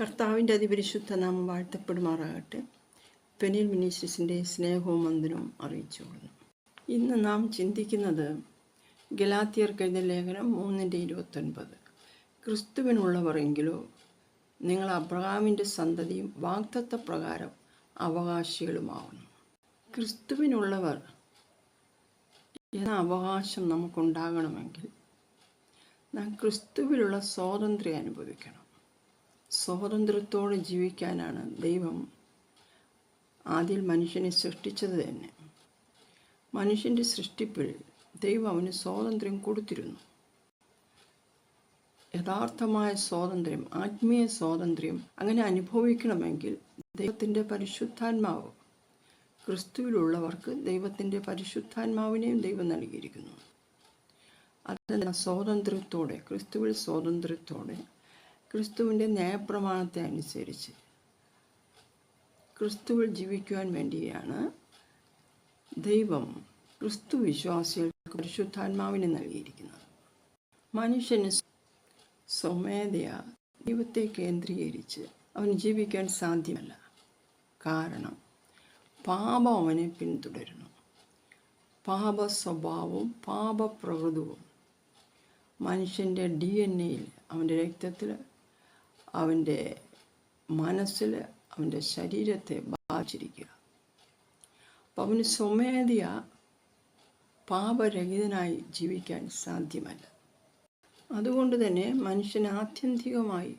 കർത്താവിന്റെ അതിപരിശുദ്ധ നാമം വാഴ്ത്തപ്പെടുമാറാകട്ടെ. പെനിൽ മിനിസ്റ്റിന്റെ സ്നേഹവും വന്ദനവും അറിയിച്ചുകൊള്ളുന്നു. ഇന്ന് നാം ചിന്തിക്കുന്നത് ഗലാത്തിയർക്ക് എഴുതിയ ലേഖനം മൂന്നിന്റെ ഇരുപത്തൊൻപത്. ക്രിസ്തുവിനുള്ളവരെങ്കിലോ നിങ്ങൾ അബ്രഹാമിന്റെ സന്തതിയും വാഗ്ദത്ത പ്രകാരം അവകാശികളുമാവുന്നു. ക്രിസ്തുവിനുള്ളവർ എന്ന അവകാശം നമുക്കുണ്ടാകണമെങ്കിൽ നാം ക്രിസ്തുവിലുള്ള സ്വാതന്ത്ര്യം അനുഭവിക്കണം. സ്വാതന്ത്ര്യത്തോടെ ജീവിക്കാനാണ് ദൈവം ആദ്യം മനുഷ്യനെ സൃഷ്ടിച്ചത് തന്നെ. മനുഷ്യന്റെ സൃഷ്ടിപ്പിൽ ദൈവം അവന് സ്വാതന്ത്ര്യം കൊടുത്തിരുന്നു. യഥാർത്ഥമായ സ്വാതന്ത്ര്യം ആത്മീയ സ്വാതന്ത്ര്യം അങ്ങനെ അനുഭവിക്കണമെങ്കിൽ ദൈവത്തിന്റെ പരിശുദ്ധാത്മാവ് ക്രിസ്തുവിലുള്ളവർക്ക് ദൈവത്തിന്റെ പരിശുദ്ധാത്മാവിനെയും ദൈവം നൽകിയിരിക്കുന്നു. അത് സ്വാതന്ത്ര്യത്തോടെ ക്രിസ്തുവിൽ സ്വാതന്ത്ര്യത്തോടെ ക്രിസ്തുവിന്റെ ന്യായപ്രമാണത്തെ അനുസരിച്ച് ക്രിസ്തുവിൽ ജീവിക്കുവാൻ വേണ്ടിയാണ് ദൈവം ക്രിസ്തു വിശ്വാസികൾക്ക് പരിശുദ്ധാത്മാവിനെ നൽകിയിരിക്കുന്നത്. മനുഷ്യന് സ്വമേധയാ ദൈവത്തെ കേന്ദ്രീകരിച്ച് അവന് ജീവിക്കാൻ സാധ്യമല്ല. കാരണം പാപം അവനെ പിന്തുടരുന്നു. പാപ സ്വഭാവവും പാപപ്രകൃതവും മനുഷ്യന്റെ ഡി എൻ എയിൽ അവന്റെ രക്തത്തിൽ അവന്റെ മനസ്സിൽ അവന്റെ ശരീരത്തെ ബാധിച്ചിരിക്കുക. അപ്പം അവന് സ്വമേധയ പാപരഹിതനായി ജീവിക്കാൻ സാധ്യമല്ല. അതുകൊണ്ട് തന്നെ മനുഷ്യൻ ആത്യന്തികമായി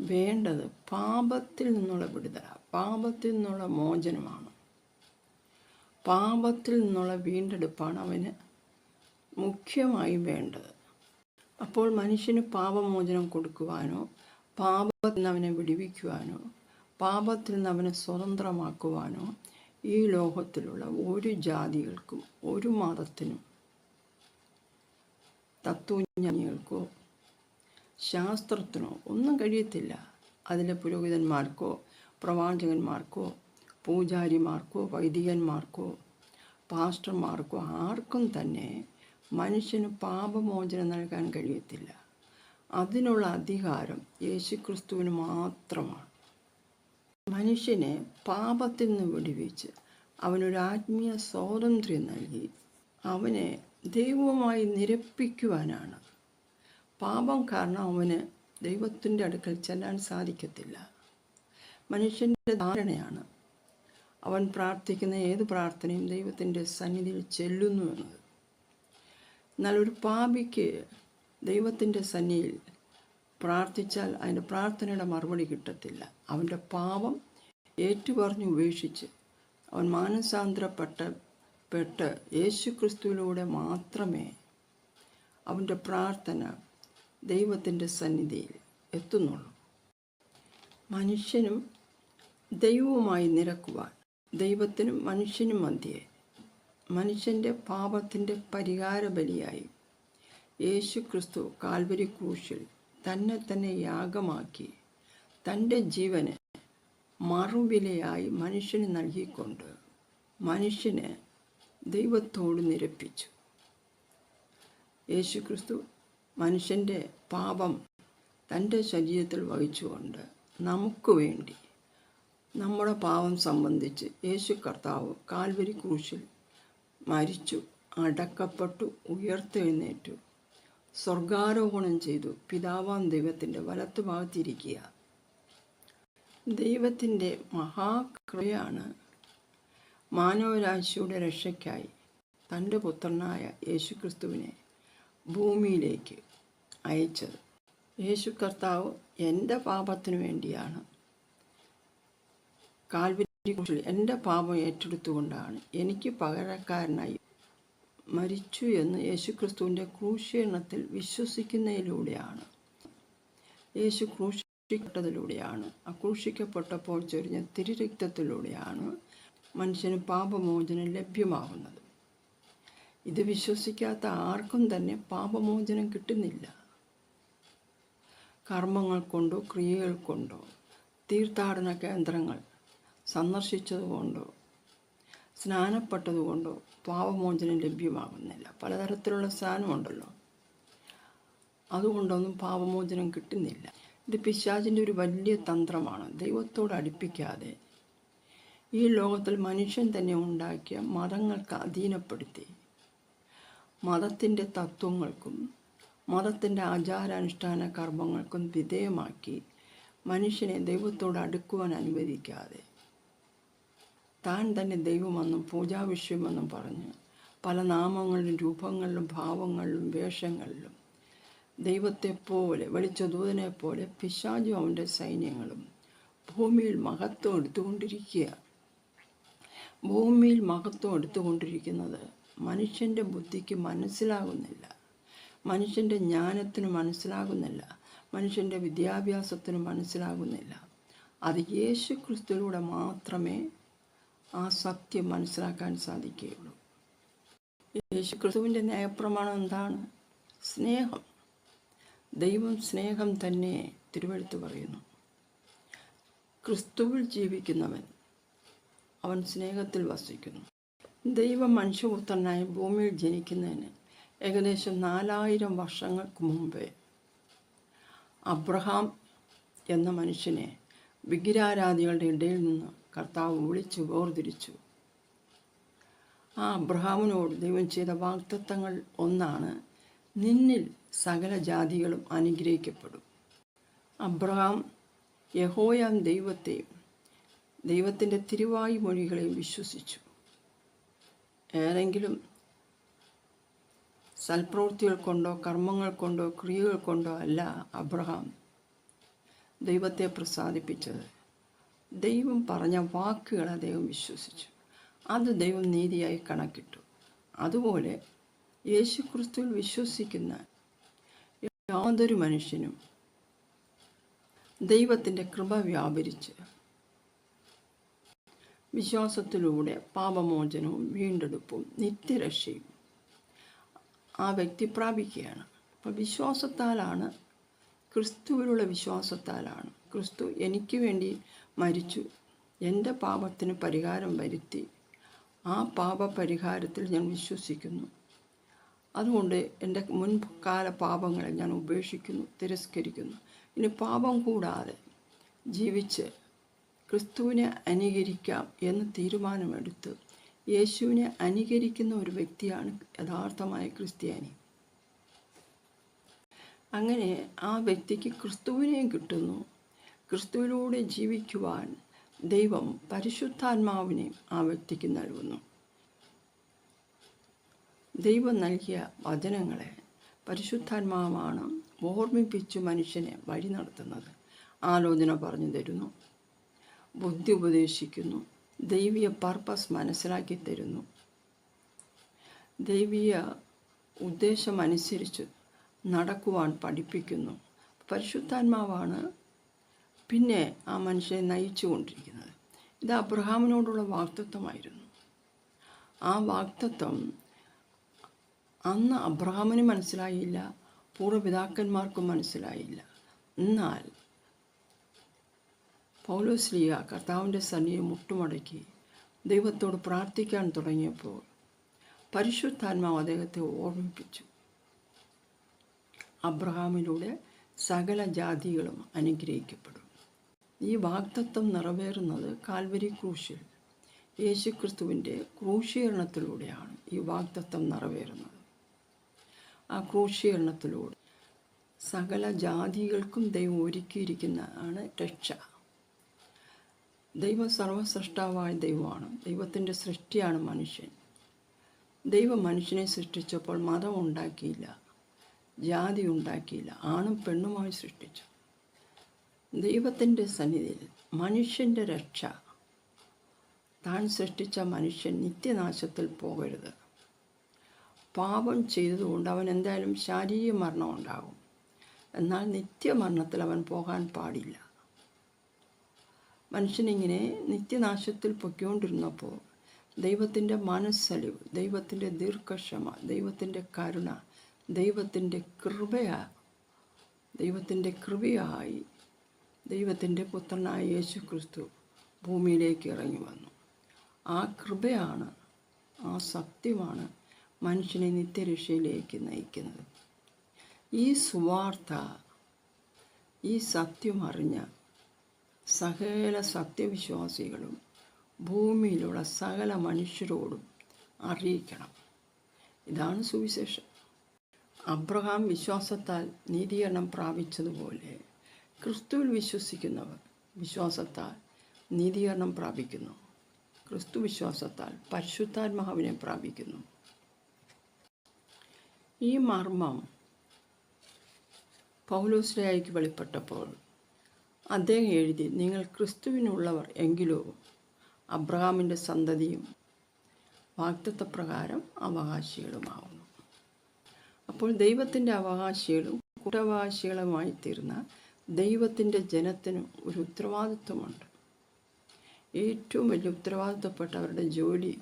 വേണ്ടത് പാപത്തിൽ നിന്നുള്ള വിടുതല. പാപത്തിൽ നിന്നുള്ള മോചനമാണ്. പാപത്തിൽ നിന്നുള്ള വീണ്ടെടുപ്പാണ് അവന് മുഖ്യമായും വേണ്ടത്. അപ്പോൾ മനുഷ്യന് പാപമോചനം കൊടുക്കുവാനോ പാപത്തിൽ നിന്ന് അവനെ വിടിവിക്കുവാനോ പാപത്തിൽ നിന്ന് അവനെ സ്വതന്ത്രമാക്കുവാനോ ഈ ലോകത്തിലുള്ള ഒരു ജാതികൾക്കും ഒരു മതത്തിനും തത്വജ്ഞാനികൾക്കോ ശാസ്ത്രത്തിനോ ഒന്നും കഴിയത്തില്ല. അതിലെ പുരോഹിതന്മാർക്കോ പ്രവാചകന്മാർക്കോ പൂജാരിമാർക്കോ വൈദികന്മാർക്കോ പാസ്റ്റർമാർക്കോ ആർക്കും തന്നെ മനുഷ്യന് പാപമോചനം നൽകാൻ കഴിയത്തില്ല. അതിനുള്ള അധികാരം യേശുക്രിസ്തുവിന് മാത്രമാണ്. മനുഷ്യനെ പാപത്തിൽ നിന്ന് വിടുവിച്ച് അവനൊരു ആത്മീയ സ്വാതന്ത്ര്യം നൽകി അവനെ ദൈവവുമായി നിരപ്പിക്കുവാനാണ്. പാപം കാരണം അവന് ദൈവത്തിന്റെ അടുക്കൽ ചെല്ലാൻ സാധിക്കത്തില്ല. മനുഷ്യന്റെ ധാരണയാണ് അവൻ പ്രാർത്ഥിക്കുന്ന ഏത് പ്രാർത്ഥനയും ദൈവത്തിന്റെ സന്നിധിയിൽ ചെല്ലുന്നു എന്നത്. എന്നാൽ ഒരു പാപിക്ക് ദൈവത്തിന്റെ സന്നിധിയിൽ പ്രാർത്ഥിച്ചാൽ അതിന്റെ പ്രാർത്ഥനയുടെ മറുപടി കിട്ടത്തില്ല. അവന്റെ പാപം ഏറ്റുപറഞ്ഞ് ഉപേക്ഷിച്ച് അവൻ മാനസാന്തരപ്പെട്ട പെട്ട് യേശുക്രിസ്തുവിലൂടെ മാത്രമേ അവന്റെ പ്രാർത്ഥന ദൈവത്തിന്റെ സന്നിധിയിൽ എത്തുന്നുള്ളൂ. മനുഷ്യനും ദൈവവുമായി നിരക്കുവാൻ ദൈവത്തിനും മനുഷ്യനും മധ്യേ മനുഷ്യന്റെ പാപത്തിന്റെ പരിഹാര ബലിയായി യേശു ക്രിസ്തു കാൽവരി ക്രൂശിൽ തന്നെ തന്നെ യാഗമാക്കി തന്റെ ജീവന് മറുവിലയായി മനുഷ്യന് നൽകിക്കൊണ്ട് മനുഷ്യനെ ദൈവത്തോട് നിരപ്പിച്ചു. യേശു ക്രിസ്തു മനുഷ്യന്റെ പാപം തന്റെ ശരീരത്തിൽ വഹിച്ചുകൊണ്ട് നമുക്ക് വേണ്ടി നമ്മുടെ പാവം സംബന്ധിച്ച് യേശു കർത്താവ് കാൽവരി ക്രൂശിൽ മരിച്ചു അടക്കപ്പെട്ടു ഉയർത്തെഴുന്നേറ്റു. സ്വർഗാരോഹണം ചെയ്തു. പിതാവാം ദൈവത്തിന്റെ വലത്തുഭാഗത്തിരിക്കുക. ദൈവത്തിന്റെ മഹാകൃപയാണ് മാനവരാശിയുടെ രക്ഷയ്ക്കായി തന്റെ പുത്രനായ യേശുക്രിസ്തുവിനെ ഭൂമിയിലേക്ക് അയച്ചത്. യേശു കർത്താവ് എന്റെ പാപത്തിനു വേണ്ടിയാണ്. കുറിച്ചിൽ എന്റെ പാപം ഏറ്റെടുത്തുകൊണ്ടാണ് എനിക്ക് പകരക്കാരനായി മരിച്ചു എന്ന് യേശുക്രിസ്തുവിന്റെ ക്രൂശീകരണത്തിൽ വിശ്വസിക്കുന്നതിലൂടെയാണ്. യേശു ക്രൂശിക്കപ്പെട്ടതിലൂടെയാണ്. അക്രൂശിക്കപ്പെട്ടപ്പോൾ ചൊരിഞ്ഞ തിരുരക്തത്തിലൂടെയാണ് മനുഷ്യന് പാപമോചനം ലഭ്യമാകുന്നത്. ഇത് വിശ്വസിക്കാത്ത ആർക്കും തന്നെ പാപമോചനം കിട്ടുന്നില്ല. കർമ്മങ്ങൾ കൊണ്ടോ ക്രിയകൾ കൊണ്ടോ തീർത്ഥാടന കേന്ദ്രങ്ങൾ സന്ദർശിച്ചതുകൊണ്ടോ സ്നാനപ്പെട്ടതുകൊണ്ടോ പാപമോചനം ലഭ്യമാകുന്നില്ല. പലതരത്തിലുള്ള സ്നാനമുണ്ടല്ലോ. അതുകൊണ്ടൊന്നും പാപമോചനം കിട്ടുന്നില്ല. ഇത് പിശാചിന്റെ ഒരു വലിയ തന്ത്രമാണ്. ദൈവത്തോട് അടുപ്പിക്കാതെ ഈ ലോകത്തിൽ മനുഷ്യൻ തന്നെ ഉണ്ടാക്കിയ മതങ്ങൾക്ക് അധീനപ്പെടുത്തി മതത്തിന്റെ തത്വങ്ങൾക്കും മതത്തിന്റെ ആചാരാനുഷ്ഠാന കർമ്മങ്ങൾക്കും വിധേയമാക്കി മനുഷ്യനെ ദൈവത്തോട് അടുക്കുവാൻ അനുവദിക്കാതെ താൻ തന്നെ ദൈവമെന്നും പൂജാവിഷയമെന്നും പറഞ്ഞ്. പല നാമങ്ങളിലും രൂപങ്ങളിലും ഭാവങ്ങളിലും വേഷങ്ങളിലും. ദൈവത്തെപ്പോലെ വെളിച്ചദൂതനെ പോലെ പിശാചും അവന്റെ സൈന്യങ്ങളും ഭൂമിയിൽ മഹത്വം എടുത്തുകൊണ്ടിരിക്കുക. ഭൂമിയിൽ മഹത്വം എടുത്തുകൊണ്ടിരിക്കുന്നത് മനുഷ്യന്റെ ബുദ്ധിക്ക് മനസ്സിലാകുന്നില്ല. മനുഷ്യന്റെ ജ്ഞാനത്തിന് മനസ്സിലാകുന്നില്ല. മനുഷ്യന്റെ വിദ്യാഭ്യാസത്തിന് മനസ്സിലാകുന്നില്ല. അത് യേശു ക്രിസ്തുവിലൂടെ മാത്രമേ ആ സത്യം മനസ്സിലാക്കാൻ സാധിക്കുകയുള്ളൂ. യേശു ക്രിസ്തുവിന്റെ ന്യായപ്രമാണം എന്താണ്? സ്നേഹം. ദൈവം സ്നേഹം തന്നെ തിരുവഴുത്ത് പറയുന്നു. ക്രിസ്തുവിൽ ജീവിക്കുന്നവൻ അവൻ സ്നേഹത്തിൽ വസിക്കുന്നു. ദൈവം മനുഷ്യപുത്രനായി ഭൂമിയിൽ ജനിക്കുന്നതിന് ഏകദേശം നാലായിരം വർഷങ്ങൾക്ക് മുമ്പേ അബ്രഹാം എന്ന മനുഷ്യനെ വിഗ്രഹാരാധികളുടെ ഇടയിൽ നിന്ന് കർത്താവ് വിളിച്ചു വേർതിരിച്ചു. ആ അബ്രഹാമിനോട് ദൈവം ചെയ്ത വാക്തത്വങ്ങൾ ഒന്നാണ് നിന്നിൽ സകല ജാതികളും അനുഗ്രഹിക്കപ്പെടും. അബ്രഹാം യഹോയാം ദൈവത്തെയും ദൈവത്തിന്റെ തിരുവായു മൊഴികളെയും വിശ്വസിച്ചു. ഏതെങ്കിലും സൽപ്രവൃത്തികൾ കൊണ്ടോ കർമ്മങ്ങൾ കൊണ്ടോ ക്രിയകൾ കൊണ്ടോ അല്ല അബ്രഹാം ദൈവത്തെ പ്രസാദിപ്പിച്ചത്. ദൈവം പറഞ്ഞ വാക്കുകൾ അദ്ദേഹം വിശ്വസിച്ചു. അത് ദൈവം നീതിയായി കണക്കിട്ടു. അതുപോലെ യേശുക്രിസ്തുവിൽ വിശ്വസിക്കുന്ന യാതൊരു മനുഷ്യനും ദൈവത്തിന്റെ കൃപ വ്യാപരിച്ച് വിശ്വാസത്തിലൂടെ പാപമോചനവും വീണ്ടെടുപ്പും നിത്യരക്ഷയും ആ വ്യക്തി പ്രാപിക്കുകയാണ്. അപ്പോൾ വിശ്വാസത്താലാണ് ക്രിസ്തുവിലുള്ള വിശ്വാസത്താലാണ്. ക്രിസ്തു എനിക്ക് വേണ്ടി മരിച്ചു. എന്റെ പാപത്തിന് പരിഹാരം വരുത്തി. ആ പാപ പരിഹാരത്തിൽ ഞാൻ വിശ്വസിക്കുന്നു. അതുകൊണ്ട് എന്റെ മുൻകാല പാപങ്ങളെ ഞാൻ ഉപേക്ഷിക്കുന്നു തിരസ്കരിക്കുന്നു. ഇനി പാപം കൂടാതെ ജീവിച്ച് ക്രിസ്തുവിനെ അനുകരിക്കാം എന്ന് തീരുമാനമെടുത്ത് യേശുവിനെ അനുകരിക്കുന്ന ഒരു വ്യക്തിയാണ് യഥാർത്ഥമായ ക്രിസ്ത്യാനി. അങ്ങനെ ആ വ്യക്തിക്ക് ക്രിസ്തുവിനെയും കിട്ടുന്നു. ക്രിസ്തുവിലൂടെ ജീവിക്കുവാൻ ദൈവം പരിശുദ്ധാത്മാവിനെ ആ വ്യക്തിക്ക് നൽകുന്നു. ദൈവം നൽകിയ വചനങ്ങളെ പരിശുദ്ധാത്മാവാണ് ഓർമ്മിപ്പിച്ചു മനുഷ്യനെ വഴി നടത്തുന്നത്. ആലോചന പറഞ്ഞു തരുന്നു. ബുദ്ധി ഉപദേശിക്കുന്നു. ദൈവീയ പർപ്പസ് മനസ്സിലാക്കി തരുന്നു. ദൈവീയ ഉദ്ദേശമനുസരിച്ച് നടക്കുവാൻ പഠിപ്പിക്കുന്നു. പരിശുദ്ധാത്മാവാണ് പിന്നെ ആ മനുഷ്യനെ നയിച്ചു കൊണ്ടിരിക്കുന്നത് ഇത് അബ്രഹാമിനോടുള്ള വാക്തത്വമായിരുന്നു ആ വാക്തത്വം അന്ന് അബ്രഹാമിന് മനസ്സിലായില്ല പൂർവപിതാക്കന്മാർക്കും മനസ്സിലായില്ല. എന്നാൽ പൗലോസ്ലിയ കർത്താവിന്റെ സന്നിയെ മുട്ടുമടക്കി ദൈവത്തോട് പ്രാർത്ഥിക്കാൻ തുടങ്ങിയപ്പോൾ പരിശുദ്ധാത്മാവ് അദ്ദേഹത്തെ ഓർമ്മിപ്പിച്ചു. അബ്രഹാമിലൂടെ സകല ജാതികളും അനുഗ്രഹിക്കപ്പെടും. ഈ വാഗ്ദത്വം നിറവേറുന്നത് കാൽവരി ക്രൂശിൽ. യേശുക്രിസ്തുവിന്റെ ക്രൂശീകരണത്തിലൂടെയാണ് ഈ വാഗ്ദത്വം നിറവേറുന്നത്. ആ ക്രൂശീകരണത്തിലൂടെ സകല ജാതികൾക്കും ദൈവം ഒരുക്കിയിരിക്കുന്നതാണ് രക്ഷ. ദൈവം സർവസൃഷ്ടാവായ ദൈവമാണ്. ദൈവത്തിന്റെ സൃഷ്ടിയാണ് മനുഷ്യൻ. ദൈവം മനുഷ്യനെ സൃഷ്ടിച്ചപ്പോൾ മതം ഉണ്ടാക്കിയില്ല ജാതി ഉണ്ടാക്കിയില്ല ആണും പെണ്ണുമായി സൃഷ്ടിച്ചു. ദൈവത്തിന്റെ സന്നിധിയിൽ മനുഷ്യന്റെ രക്ഷ. താൻ സൃഷ്ടിച്ച മനുഷ്യൻ നിത്യനാശത്തിൽ പോകരുത്. പാപം ചെയ്തതുകൊണ്ട് അവൻ എന്തായാലും ശാരീരിക മരണം ഉണ്ടാകും. എന്നാൽ നിത്യമരണത്തിൽ അവൻ പോകാൻ പാടില്ല. മനുഷ്യനിങ്ങനെ നിത്യനാശത്തിൽ പൊയ്ക്കൊണ്ടിരുന്നപ്പോൾ ദൈവത്തിന്റെ മനസ്സലിവ് ദൈവത്തിന്റെ ദീർഘക്ഷമ ദൈവത്തിന്റെ കരുണ ദൈവത്തിന്റെ കൃപയ ദൈവത്തിന്റെ കൃപയായി ദൈവത്തിന്റെ പുത്രനായ യേശു ക്രിസ്തു ഭൂമിയിലേക്ക് ഇറങ്ങി വന്നു. ആ കൃപയാണ് ആ സത്യമാണ് മനുഷ്യനെ നിത്യരക്ഷയിലേക്ക് നയിക്കുന്നത്. ഈ സുവാർത്ത ഈ സത്യം അറിഞ്ഞ സകല സത്യവിശ്വാസികളും ഭൂമിയിലുള്ള സകല മനുഷ്യരോടും അറിയിക്കണം. ഇതാണ് സുവിശേഷം. അബ്രഹാം വിശ്വാസത്താൽ നീതീകരണം പ്രാപിച്ചതുപോലെ ക്രിസ്തുവിൽ വിശ്വസിക്കുന്നവർ വിശ്വാസത്താൽ നീതീകരണം പ്രാപിക്കുന്നു. ക്രിസ്തു വിശ്വാസത്താൽ പരിശുദ്ധാത്മാവിനെ പ്രാപിക്കുന്നു. ഈ മർമ്മം പൗലോസ്ലയായിക്ക് വെളിപ്പെട്ടപ്പോൾ അദ്ദേഹം എഴുതി നിങ്ങൾ ക്രിസ്തുവിനുള്ളവർ എങ്കിലോ അബ്രഹാമിന്റെ സന്തതിയും വാഗ്ദത്തപ്രകാരം അവകാശികളുമാവുന്നു. അപ്പോൾ ദൈവത്തിന്റെ അവകാശികളും കൂട്ടവകാശികളുമായി തീർന്ന ദൈവത്തിന്റെ ജനത്തിന് ഒരു ഉത്തരവാദിത്വമുണ്ട്. ഏറ്റവും വലിയ ഉത്തരവാദിത്വപ്പെട്ടവരുടെ ജോലി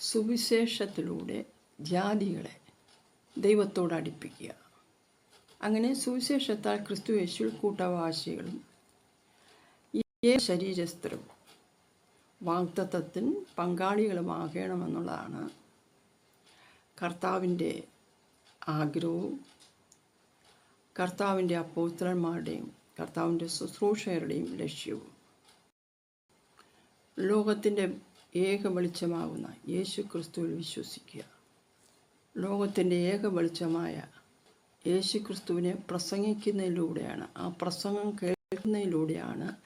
സുവിശേഷത്തിലൂടെ ജാതികളെ ദൈവത്തോട് അടുപ്പിക്കുക. അങ്ങനെ സുവിശേഷത്താൽ ക്രിസ്തു യേശുൽ കൂട്ടവാസികളും ഏ ശരീരസ്ഥരും വാഗ്ദത്വത്തിന് പങ്കാളികളുമാകണമെന്നുള്ളതാണ് കർത്താവിന്റെ ആഗ്രഹവും കർത്താവിന്റെ അപ്പോസ്തലന്മാരുടെയും കർത്താവിന്റെ ശുശ്രൂഷകരുടെയും ലക്ഷ്യവും. ലോകത്തിന്റെ ഏക വെളിച്ചമാകുന്ന യേശു ക്രിസ്തുവിൽ വിശ്വസിക്കുക. ലോകത്തിന്റെ ഏക വെളിച്ചമായ യേശു ക്രിസ്തുവിനെ പ്രസംഗിക്കുന്നതിലൂടെയാണ് ആ പ്രസംഗം കേൾക്കുന്നതിലൂടെയാണ്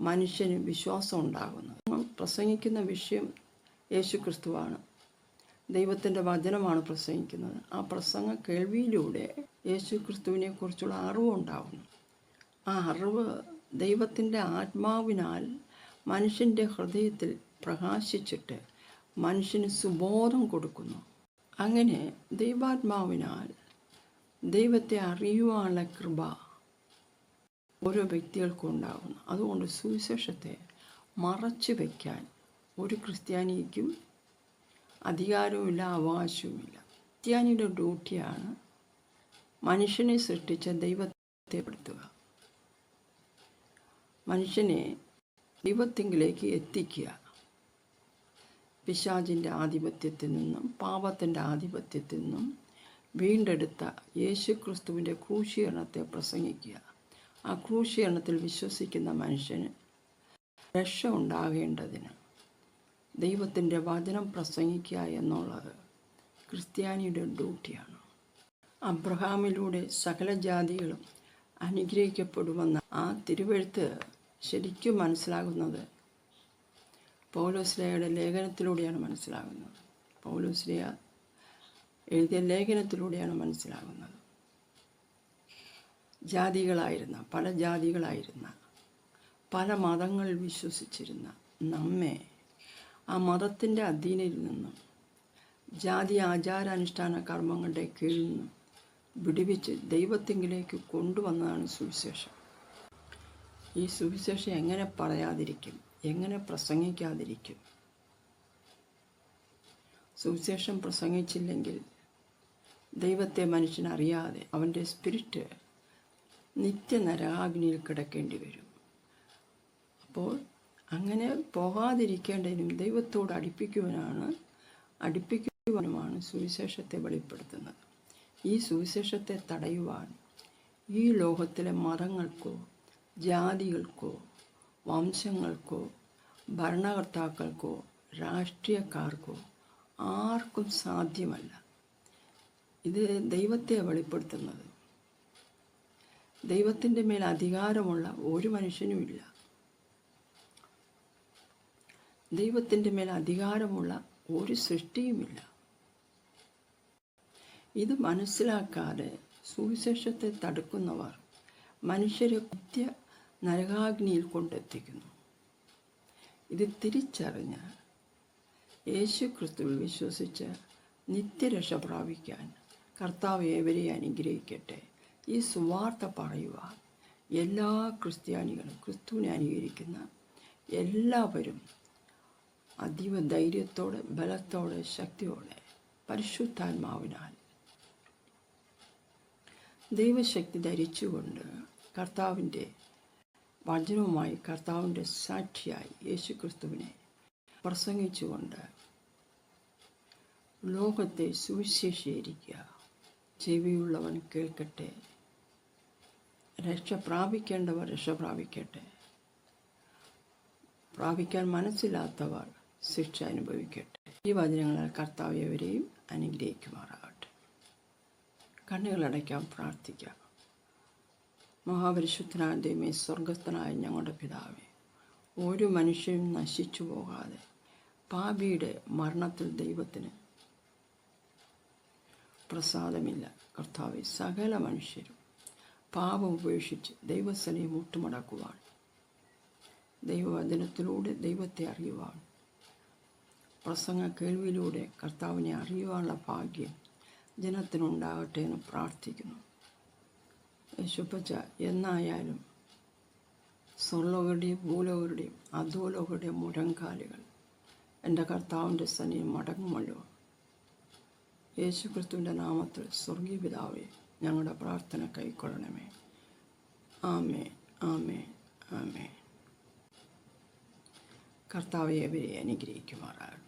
മനുഷ്യന് വിശ്വാസം ഉണ്ടാകുന്നത്. പ്രസംഗിക്കുന്ന വിഷയം യേശു ക്രിസ്തുവാണ്. ദൈവത്തിന്റെ വചനമാണ് പ്രസംഗിക്കുന്നത്. ആ പ്രസംഗ കേൾവിയിലൂടെ യേശു ക്രിസ്തുവിനെക്കുറിച്ചുള്ള അറിവുണ്ടാകുന്നു ആ അറിവ് ദൈവത്തിന്റെ ആത്മാവിനാൽ മനുഷ്യന്റെ ഹൃദയത്തിൽ പ്രകാശിച്ചിട്ട് മനുഷ്യന് സുബോധം കൊടുക്കുന്നു. അങ്ങനെ ദൈവാത്മാവിനാൽ ദൈവത്തെ അറിയുവാനുള്ള കൃപ ഓരോ വ്യക്തികൾക്കും ഉണ്ടാകുന്നു അതുകൊണ്ട് സുവിശേഷത്തെ മറച്ചു വയ്ക്കാൻ ഒരു ക്രിസ്ത്യാനിക്കും അധികാരവുമില്ല അവകാശവുമില്ല. ക്രിസ്ത്യാനിയുടെ ഡ്യൂട്ടിയാണ് മനുഷ്യനെ സൃഷ്ടിച്ച ദൈവത്തെ പെടുത്തുക മനുഷ്യനെ ദൈവത്തെങ്കിലേക്ക് എത്തിക്കുക. പിശാചിന്റെ ആധിപത്യത്തിൽ നിന്നും പാപത്തിന്റെ ആധിപത്യത്തിൽ നിന്നും വീണ്ടെടുത്ത യേശു ക്രിസ്തുവിന്റെ ക്രൂശീകരണത്തെ പ്രസംഗിക്കുക. ആ ക്രൂശീകരണത്തിൽ വിശ്വസിക്കുന്ന മനുഷ്യന് രക്ഷ ഉണ്ടാകേണ്ടതിന് ദൈവത്തിന്റെ വചനം പ്രസംഗിക്കുക എന്നുള്ളത് ക്രിസ്ത്യാനിയുടെ ഡ്യൂട്ടിയാണ്. അബ്രഹാമിലൂടെ സകല ജാതികളും അനുഗ്രഹിക്കപ്പെടുമെന്ന ആ തിരുവെഴുത്ത് ശരിക്കും മനസ്സിലാകുന്നത് പൗലോസ്ലയുടെ ലേഖനത്തിലൂടെയാണ് മനസ്സിലാകുന്നത്. പൗലോസ്ലിയ എഴുതിയ ലേഖനത്തിലൂടെയാണ് മനസ്സിലാകുന്നത്. ജാതികളായിരുന്ന പല ജാതികളായിരുന്ന പല മതങ്ങളിൽ വിശ്വസിച്ചിരുന്ന നമ്മെ ആ മതത്തിന്റെ അധീനയിൽ നിന്നും ജാതി ആചാരാനുഷ്ഠാന കർമ്മങ്ങളുടെ കീഴിൽ നിന്നും വിടുവിച്ച് ദൈവത്തെങ്കിലേക്ക് കൊണ്ടുവന്നതാണ് സുവിശേഷം. ഈ സുവിശേഷം എങ്ങനെ പറയാതിരിക്കും? എങ്ങനെ പ്രസംഗിക്കാതിരിക്കും? സുവിശേഷം പ്രസംഗിച്ചില്ലെങ്കിൽ ദൈവത്തെ മനുഷ്യനറിയാതെ അവന്റെ സ്പിരിറ്റ് നിത്യനരാഗ്നിയിൽ കിടക്കേണ്ടി വരും. അപ്പോൾ അങ്ങനെ പോകാതിരിക്കേണ്ടതിനും ദൈവത്തോട് അടുപ്പിക്കുവാനാണ് അടുപ്പിക്കുവാനുമാണ് സുവിശേഷത്തെ വെളിപ്പെടുത്തുന്നത്. ഈ സുവിശേഷത്തെ തടയുവാൻ ഈ ലോകത്തിലെ മതങ്ങൾക്കോ ജാതികൾക്കോ വംശങ്ങൾക്കോ ഭരണകർത്താക്കൾക്കോ രാഷ്ട്രീയക്കാർക്കോ ആർക്കും സാധ്യമല്ല. ഇത് ദൈവത്തെ വെളിപ്പെടുത്തുന്നത്. ദൈവത്തിന്റെ മേൽ അധികാരമുള്ള ഒരു മനുഷ്യനുമില്ല. ദൈവത്തിന്റെ മേൽ അധികാരമുള്ള ഒരു സൃഷ്ടിയുമില്ല. ഇത് മനസ്സിലാക്കാതെ സുവിശേഷത്തെ തടുക്കുന്നവർ മനുഷ്യരെ കുത്യ നരകാഗ്നിയിൽ കൊണ്ടെത്തിക്കുന്നു. ഇത് തിരിച്ചറിഞ്ഞ് യേശു ക്രിസ്തുവിൽ വിശ്വസിച്ച് നിത്യരക്ഷ പ്രാപിക്കാൻ കർത്താവ് ഏവരെ അനുഗ്രഹിക്കട്ടെ. ഈ സുവാർത്ത പറയുക എല്ലാ ക്രിസ്ത്യാനികളും ക്രിസ്തുവിനെ അനുകരിക്കുന്ന എല്ലാവരും അതീവ ധൈര്യത്തോടെ ബലത്തോടെ ശക്തിയോടെ പരിശുദ്ധാത്മാവിനാൽ. ദൈവശക്തി ധരിച്ചുകൊണ്ട് കർത്താവിന്റെ വചനവുമായി കർത്താവിന്റെ സാക്ഷിയായി യേശുക്രിസ്തുവിനെ പ്രസംഗിച്ചുകൊണ്ട് ലോകത്തെ സുവിശേഷീകരിക്കുക ചെവിയുള്ളവൻ കേൾക്കട്ടെ. രക്ഷ പ്രാപിക്കേണ്ടവർ രക്ഷ പ്രാപിക്കട്ടെ. പ്രാപിക്കാൻ മനസ്സില്ലാത്തവർ ശിക്ഷ അനുഭവിക്കട്ടെ. ഈ വചനങ്ങളാൽ കർത്താവ് എവരെയും അനുഗ്രഹിക്കുമാറാകട്ടെ കണ്ണുകളടയ്ക്കാൻ പ്രാർത്ഥിക്കാം മഹാപരിശുദ്ധനായ ദൈവമേ സ്വർഗസ്ഥനായ ഞങ്ങളുടെ പിതാവേ ഒരു മനുഷ്യനും നശിച്ചു പോകാതെ പാപിയുടെ മരണത്തിൽ ദൈവത്തിന് പ്രസാദമില്ല. കർത്താവ് സകല മനുഷ്യരും പാപം ഉപേക്ഷിച്ച് ദൈവസ്ഥനെ മുട്ടുമടക്കുവാൻ ദൈവവചനത്തിലൂടെ ദൈവത്തെ അറിയുവാൻ പ്രസംഗ കേൾവിയിലൂടെ കർത്താവിനെ അറിയുവാനുള്ള ഭാഗ്യം ജനത്തിനുണ്ടാകട്ടെ എന്ന് പ്രാർത്ഥിക്കുന്നു. യേശുപ്പച്ച എന്നായാലും സ്വർലോകരുടെയും ഭൂലോകരുടെയും അധോലോകരുടെയും മുരങ്കാലുകൾ എന്റെ കർത്താവിന്റെ സനിയിൽ മടങ്ങുമല്ലോ. യേശു ക്രിസ്തുവിന്റെ നാമത്തിൽ സ്വർഗീയ പിതാവെ ഞങ്ങളുടെ പ്രാർത്ഥന കൈക്കൊള്ളണമേ. ആമേ ആമേ ആമേ. കർത്താവെ അവരെ അനുഗ്രഹിക്കുമാറാകട്ടെ.